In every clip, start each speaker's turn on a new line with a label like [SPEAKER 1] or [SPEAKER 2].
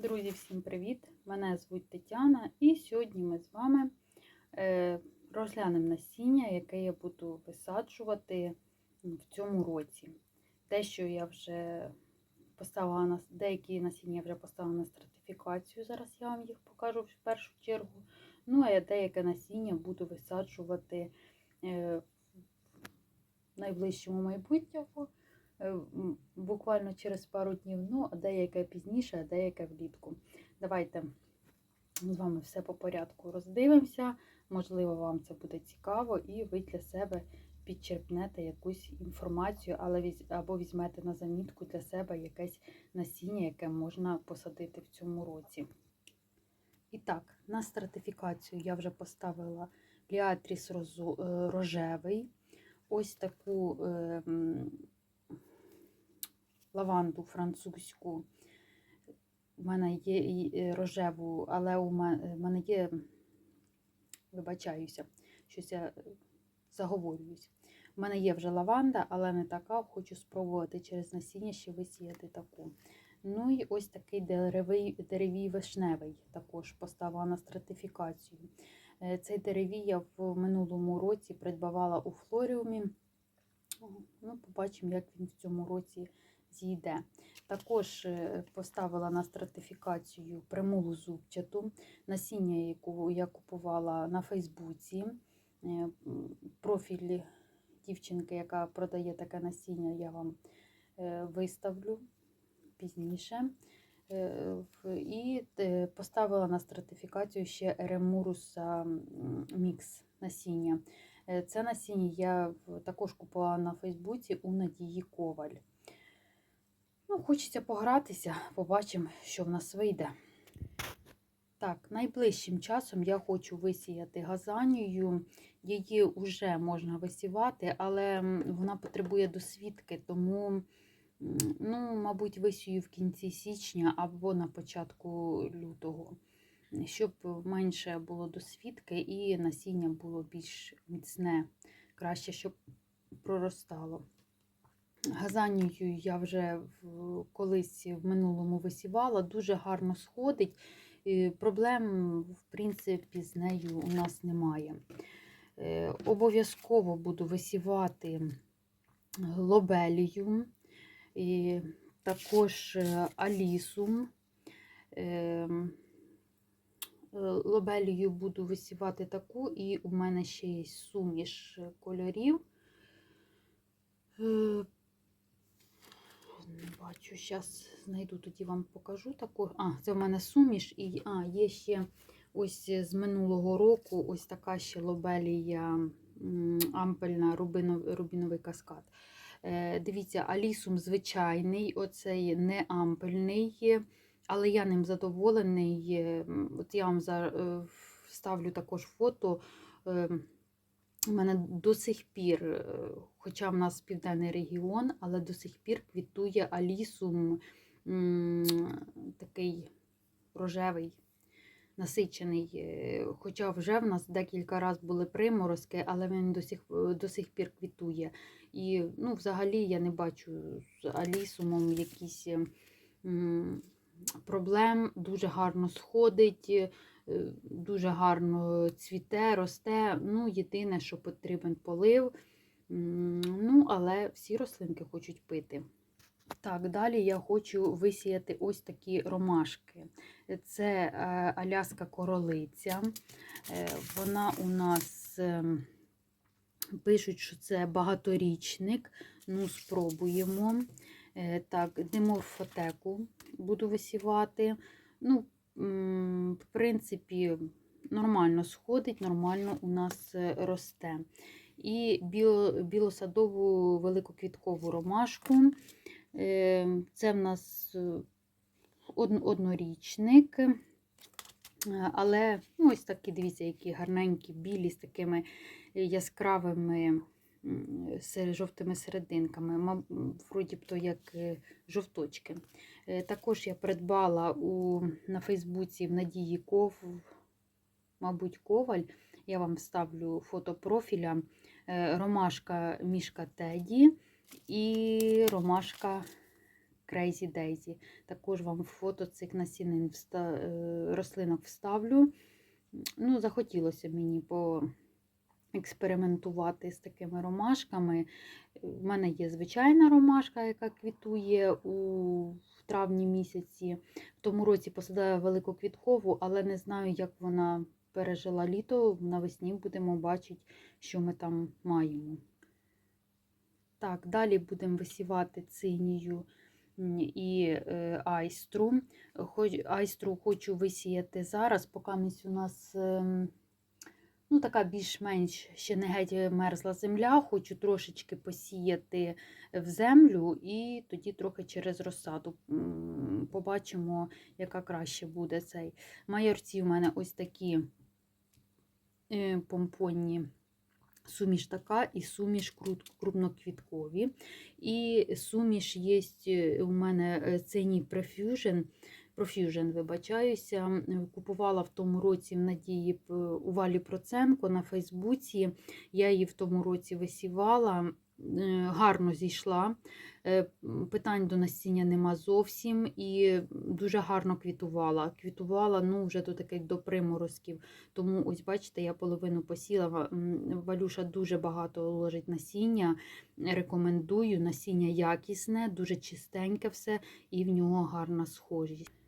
[SPEAKER 1] Друзі, всім привіт! Мене звуть Тетяна, і сьогодні ми з вами е, розглянемо насіння, яке я буду висаджувати в цьому році. Те, що я вже поставила на деякі насіння я вже поставила на стратифікацію. Зараз я вам їх покажу в першу чергу. Ну, а я деяке насіння буду висаджувати е, в найближчому майбутньому. Е, буквально через пару днів, ну, а деяке пізніше, а деяке влітку. Давайте з вами все по порядку роздивимося. Можливо, вам це буде цікаво, і ви для себе підчерпнете якусь інформацію, але або візьмете на замітку для себе якесь насіння, яке можна посадити в цьому році. І так, на стратифікацію я вже поставила Ліатріс розу- е, рожевий. Ось таку е, лаванду французьку. У мене є е, рожеву, але у мене, є, вибачаюся, щось я е, заговорююсь. У мене є вже лаванда, але не така. Хочу спробувати через насіння ще висіяти таку. Ну і ось такий деревий, деревій вишневий також поставила на стратифікацію. Е, Цей деревій я в минулому році придбавала у флоріумі. Ну, побачимо, як він в цьому році зійде. Також е, поставила на стратифікацію примулу зубчату, насіння, яку я купувала на Фейсбуці. Е, Профіль дівчинки, яка продає таке насіння, я вам е, виставлю пізніше. І поставила на стратифікацію ще Еремуруса мікс насіння. Це насіння я також купувала на Фейсбуці у Надії Коваль. Ну, хочеться погратися, побачимо, що в нас вийде. Так, найближчим часом я хочу висіяти газанію. Її вже можна висівати, але вона потребує досвідки, тому, ну, мабуть, висію в кінці січня або на початку лютого, щоб менше було досвідки і насіння було більш міцне, краще, щоб проростало. Газанію я вже колись в минулому висівала, дуже гарно сходить. Проблем, в принципі, з нею у нас немає. Е, Обов'язково буду висівати лобелію, і також е, алісу. Е, Лобелію буду висівати таку, і у мене ще є суміш кольорів. Не бачу, зараз знайду, тоді вам покажу таку. А, це в мене суміш, і а, є ще ось з минулого року ось така ще лобелія ампельна рубино- рубіновий каскад. Е, Дивіться, алісум звичайний, оцей не ампельний, але я ним задоволений. Е, От я вам за, е, вставлю також фото. У мене до сих пір, е, хоча в нас південний регіон, але до сих пір квітує алісум такий рожевий, насичений. е, Хоча вже в нас декілька разів були приморозки, але він до сих, до сих пір квітує. І ну, взагалі я не бачу з алісумом якісь проблем, дуже гарно сходить. Е, Дуже гарно цвіте, росте. Ну, єдине, що потрібен полив. Ну, але всі рослинки хочуть пити. Так, далі я хочу висіяти ось такі ромашки. Це е, аляска королиця. Е, Вона у нас ем, пишуть, що це багаторічник. Ну, спробуємо. Так, диморфотеку буду висівати. Ну, в принципі, нормально сходить, нормально у нас е, росте. І білосадову великоквіткову ромашку. Е, Це в нас е, однорічник. Але ну, ось такі, дивіться, які гарненькі, білі з такими яскравими сер- жовтими серединками, вроді б то як е, жовточки. Е, Також я придбала у, на Фейсбуці в Надії Ков, мабуть, Коваль. Я вам ставлю фото профіля. Е, Ромашка мішка Теді і ромашка Crazy Daisy. Також вам фото цих насінин рослинок вставлю. Ну, захотілося мені поекспериментувати з такими ромашками. У мене є звичайна ромашка, яка квітує у травні місяці. В тому році посадила великоквіткову, але не знаю, як вона пережила літо. Навесні будемо бачити, що ми там маємо. Так, далі будемо висівати цинію і е, айстру. Айстру хочу висіяти зараз, поки у нас ем, ну, така більш-менш ще не геть мерзла земля. Хочу трошечки посіяти в землю і тоді трохи через розсаду побачимо, яка краще буде цей. Майорці у мене ось такі е, помпонні. Суміш така і суміш крупноквіткові. І суміш є у мене е, циній Profusion, Profusion, вибачаюся. Купувала в тому році в Надії у Валі Проценко на Фейсбуці. Я її в тому році висівала. е, Гарно зійшла. Е, Питань до насіння нема зовсім і дуже гарно квітувала. Квітувала ну, вже до таких до приморозків. Тому, ось бачите, я половину посіла. Валюша дуже багато ложить насіння. Рекомендую. Насіння якісне, дуже чистеньке все, і в нього гарна схожість.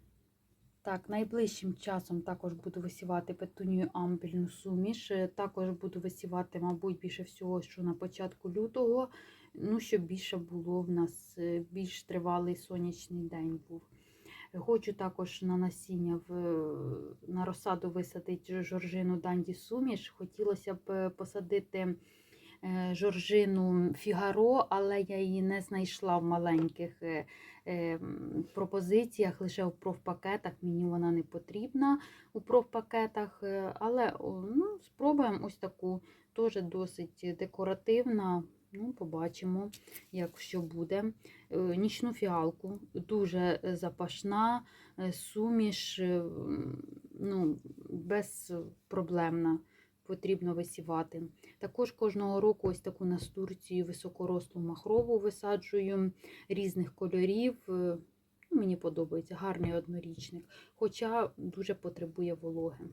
[SPEAKER 1] Так, найближчим часом також буду висівати петунію ампельну суміш. Е, Також буду висівати, мабуть, більше всього, що на початку лютого. Ну, щоб більше було в нас е, більш тривалий сонячний день був. Хочу також на насіння в, на розсаду висадити жоржину Данді Суміш. Хотілося б е, посадити жоржину Фігаро, але я її не знайшла в маленьких пропозиціях, лише в профпакетах. Мені вона не потрібна у профпакетах. е, Але ну, спробуємо ось таку, теж досить декоративна. Ну, побачимо, як що буде. Е, Нічну фіалку, дуже е, запашна, суміш, ну, безпроблемна, потрібно висівати. Також кожного року ось таку настурцію високорослу махрову висаджую різних кольорів. Е, ну, Мені подобається гарний однорічник, хоча дуже потребує вологи.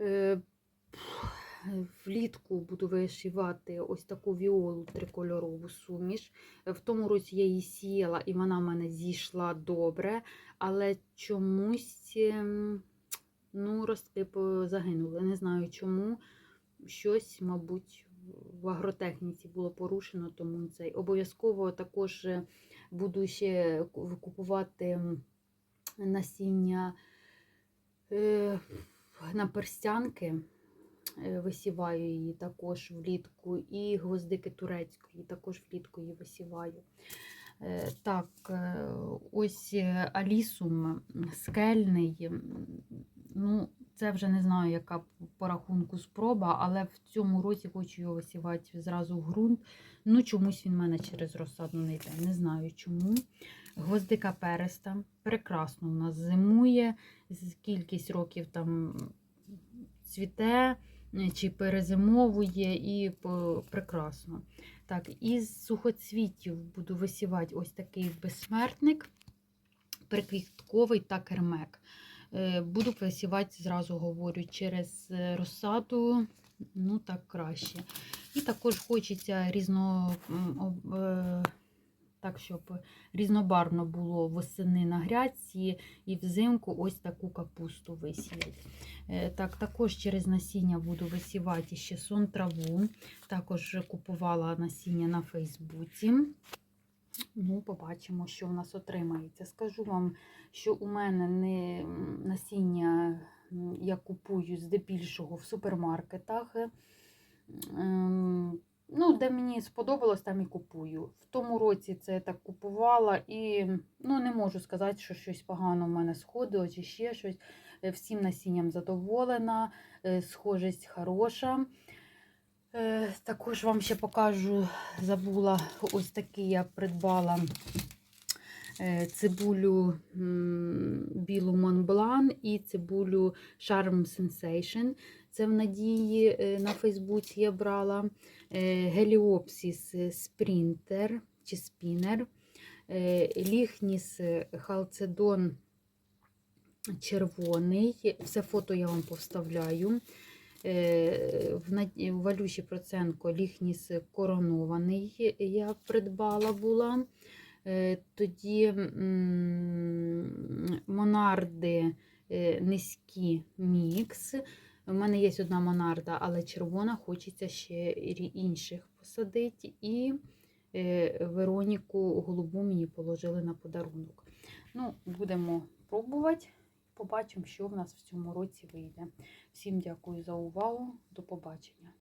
[SPEAKER 1] Е, Влітку буду вишивати ось таку віолу трикольорову суміш. В тому році я її сіяла, і вона в мене зійшла добре, але чомусь ем, ну, ростки по- загинули. Не знаю чому. Щось, мабуть, в агротехніці було порушено, тому цей обов'язково також е, буду ще купувати насіння е, на перстянки. Е, Висіваю її також влітку, і гвоздики турецької також влітку її висіваю. Е, Так, е, ось е, алісум скельний. Ну, це вже не знаю, яка по рахунку спроба, але в цьому році хочу його висівати зразу в ґрунт. Ну, чомусь він в мене через розсаду не йде. Не знаю чому. Гвоздика переста. Прекрасно у нас зимує. Кількість років там цвіте чи перезимовує і прекрасно. Так, із сухоцвітів буду висівати ось такий безсмертник, приквітковий та кермек. Е, Буду висівати, зразу говорю, через е, розсаду, ну так краще. І також хочеться різно, е, так, щоб різнобарвно було восени на грядці і взимку ось таку капусту висіяти. Е, Так, також через насіння буду висівати ще сон траву. Також купувала насіння на Фейсбуці. Ну, побачимо, що в нас отримається. Скажу вам, що у мене не насіння я купую здебільшого в супермаркетах. Ну, де мені сподобалось, там і купую. В тому році це я так купувала, і ну, не можу сказати, що щось погано в мене сходило чи ще щось. Е, Всім насінням задоволена, е, схожість хороша. Е, Також вам ще покажу, забула, ось такий я придбала цибулю білу Монблан і цибулю Charm Sensation. Це в надії е, на Фейсбуці я брала. Е, Геліопсіс Спрінтер чи спінер. Е, Ліхніс халцедон червоний. Все фото я вам повставляю. Е, В Валюші Проценко ліхніс коронований я придбала була. Е, Тоді монарди е, низькі мікс. У мене є одна монарда, але червона, хочеться ще інших посадити. І е, Вероніку голубу мені положили на подарунок. Ну, будемо пробувати. Побачимо, що в нас в цьому році вийде. Всім дякую за увагу. До побачення.